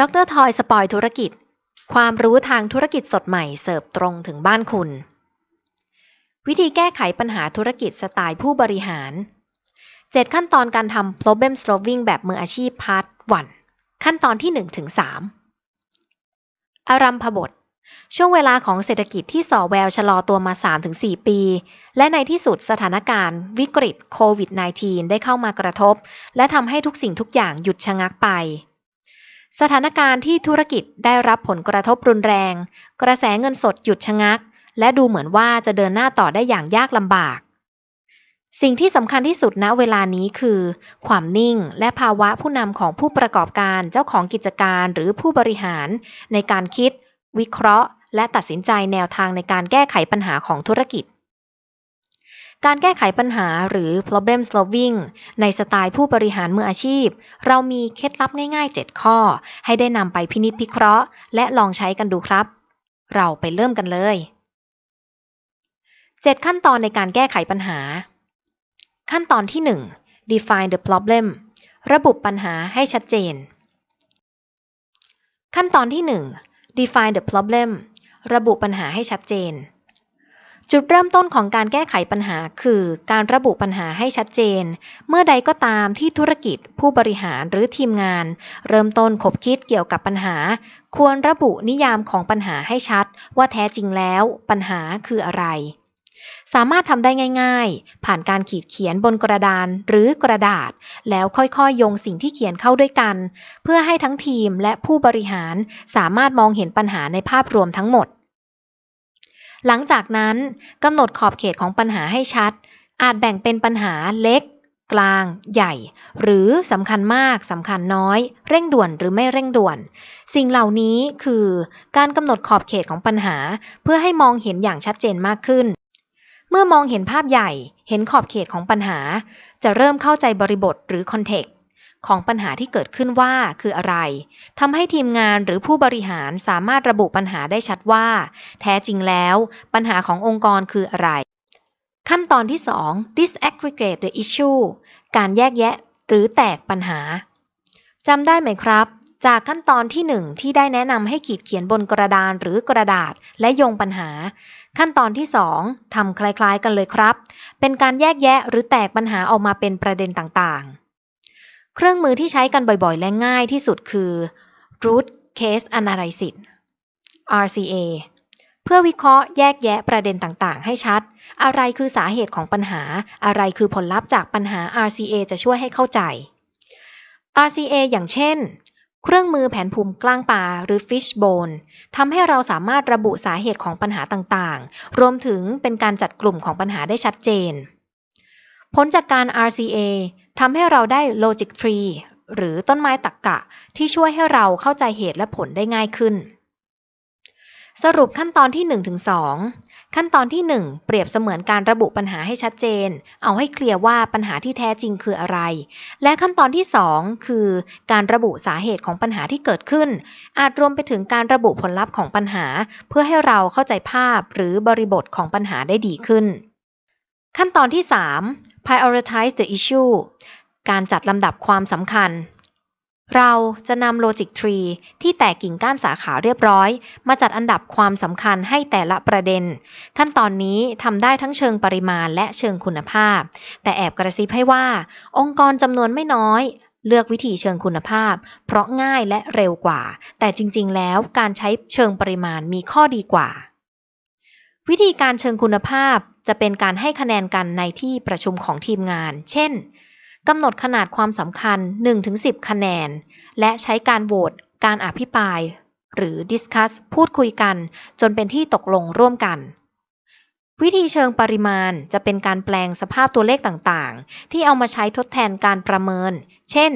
ดรทอยสปอยธุรกิจ ความรู้ทางธุรกิจสดใหม่เสิร์ฟตรงถึงบ้านคุณ วิธีแก้ไขปัญหาธุรกิจสไตล์ผู้บริหาร 7 ขั้นตอนการทำ problem solving แบบมืออาชีพพาร์ท1ขั้นตอนที่1ถึง3อารัมพบท ช่วงเวลาของเศรษฐกิจที่ส่อแววชะลอตัวมา 3-4 ปี และในที่สุดสถานการณ์ วิกฤตโควิด -19 ได้เข้ามากระทบ และทำให้ทุกสิ่งทุกอย่างหยุดชะงักไป สถานการณ์ที่ธุรกิจได้รับผลกระทบรุนแรง กระแสเงินสดหยุดชะงัก และดูเหมือนว่าจะเดินหน้าต่อได้อย่างยากลำบาก สิ่งที่สำคัญที่สุดณเวลานี้คือ ความนิ่งและภาวะผู้นำของผู้ประกอบการเจ้าของกิจการหรือผู้บริหาร ในการคิด วิเคราะห์ และตัดสินใจแนวทางในการแก้ไขปัญหาของธุรกิจ การแก้ไขปัญหาหรือ problem solving ในสไตล์ผู้บริหารมืออาชีพ เรามีเคล็ดลับง่าย ๆ 7 ข้อ ให้ได้นำไปพินิจพิเคราะห์ และลองใช้กันดูครับ เราไปเริ่มกันเลย 7 ขั้นตอนในการแก้ไขปัญหา ขั้นตอนที่ 1 define the problem ระบุปัญหาให้ชัดเจน ขั้นตอนที่ 1 define the problem ระบุปัญหาให้ชัดเจน จุดเริ่มต้นของการแก้ไขปัญหาคือการระบุปัญหาให้ชัดเจน เมื่อใดก็ตามที่ธุรกิจ ผู้บริหารหรือทีมงาน เริ่มต้นคบคิดเกี่ยวกับปัญหา ควรระบุนิยามของปัญหาให้ชัด ว่าแท้จริงแล้ว ปัญหาคืออะไร สามารถทำได้ง่าย ๆ ผ่านการขีดเขียนบนกระดานหรือกระดาษ แล้วค่อยๆโยงสิ่งที่เขียนเข้าด้วยกัน เพื่อให้ทั้งทีมและผู้บริหารสามารถมองเห็นปัญหาในภาพรวมทั้งหมด หลังจากนั้นกำหนดขอบเขตของปัญหาให้ชัด อาจแบ่งเป็นปัญหาเล็ก กลาง ใหญ่ หรือสำคัญมากสำคัญน้อย เร่งด่วนหรือไม่เร่งด่วน สิ่งเหล่านี้คือการกำหนดขอบเขตของปัญหา เพื่อให้มองเห็นอย่างชัดเจนมากขึ้น เมื่อมองเห็นภาพใหญ่ เห็นขอบเขตของปัญหา จะเริ่มเข้าใจบริบทหรือคอนเทก ของปัญหาที่เกิดขึ้นว่าคืออะไรทำให้ทีมงานหรือผู้บริหารสามารถระบุปัญหาได้ชัดว่า แท้จริงแล้ว ปัญหาขององค์กรคืออะไร ขั้นตอนที่ 2 disaggregate the issue การแยกแยะหรือแตกปัญหาจำได้ไหมครับ จากขั้นตอนที่ 1 ที่ได้แนะนำให้ขีดเขียนบนกระดานหรือกระดาษและโยงปัญหา ขั้นตอนที่ 2ทำคล้ายๆกันเลยครับ เป็นการแยกแยะหรือแตกปัญหาออกมาเป็นประเด็นต่างๆ เครื่องมือที่ใช้กันบ่อยๆ และง่ายที่สุดคือ root case analysis RCA เพื่อวิเคราะห์แยกแยะประเด็นต่างๆ ให้ชัด อะไรคือสาเหตุของปัญหา อะไรคือผลลัพธ์จากปัญหา RCA จะช่วยให้เข้าใจ RCA อย่างเช่น เครื่องมือแผนภูมิกล้างปลาหรือ fishbone ทำให้เราสามารถระบุสาเหตุของปัญหาต่างๆ รวมถึงเป็นการจัดกลุ่มของปัญหาได้ชัดเจน ผลจากการ RCA ทำให้เราได้ logic tree หรือต้นไม้ตรกกะที่ช่วยให้เราเข้าใจเหตุและผลได้ง่ายขึ้น สรุปขั้นตอนที่ 1-2 ขั้นตอนที่ 1 เปรียบเสมือนการระบุปัญหาให้ชัดเจน เอาให้เคลียร์ว่าปัญหาที่แท้จริงคืออะไร และขั้นตอนที่ 2 คือการระบุสาเหตุของปัญหาที่เกิดขึ้น อาจรวมไปถึงการระบุผลลัพธ์ของปัญหา เพื่อให้เราเข้าใจภาพหรือบริบทของปัญหาได้ดีขึ้น ขั้นตอนที่ 3 prioritize the issue การจัดลำดับความสำคัญ เราจะนำ Logic Tree ที่แตกกิ่งก้านสาขาเรียบร้อย มาจัดอันดับความสำคัญให้แต่ละประเด็น ขั้นตอนนี้ทำได้ทั้งเชิงปริมาณและเชิงคุณภาพ แต่แอบกระซิบให้ว่า องค์กรจำนวนไม่น้อยเลือกวิธีเชิงคุณภาพ เพราะง่ายและเร็วกว่า แต่จริง ๆ แล้วการใช้เชิงปริมาณมีข้อดีกว่า วิธีการเชิงคุณภาพจะเป็นการให้คะแนนกันในที่ประชุมของทีมงาน เช่นกำหนดขนาดความสำคัญ 1-10 คะแนน และใช้การโหวต การอภิปราย หรือ discuss พูดคุยกัน จนเป็นที่ตกลงร่วมกัน วิธีเชิงปริมาณจะเป็นการแปลงสภาพตัวเลขต่างๆ ที่เอามาใช้ทดแทนการประเมิน เช่น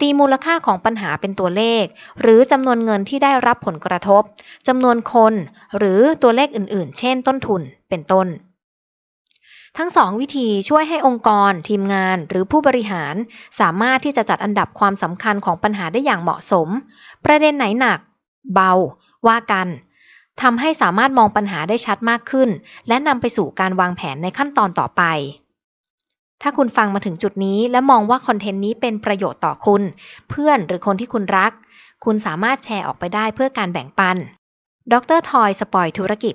ตีมูลค่าของปัญหาเป็นตัวเลข หรือจำนวนเงินที่ได้รับผลกระทบจำนวนคน หรือตัวเลขอื่นๆ เช่น ต้นทุน เป็นต้น ทั้งสองวิธีช่วยให้องค์กร ทีมงาน หรือผู้บริหาร สามารถที่จะจัดอันดับความสำคัญของปัญหาได้อย่างเหมาะสม ประเด็นไหนหนัก เบา ว่ากัน ทำให้สามารถมองปัญหาได้ชัดมากขึ้น และนำไปสู่การวางแผนในขั้นตอนต่อไป ถ้าคุณฟังมาถึงจุดนี้และมองว่าคอนเทนต์นี้เป็นประโยชน์ต่อคุณ เพื่อนหรือคนที่คุณรัก คุณสามารถแชร์ออกไปได้เพื่อการแบ่งปัน ดรทอยสปอยธุรกิจ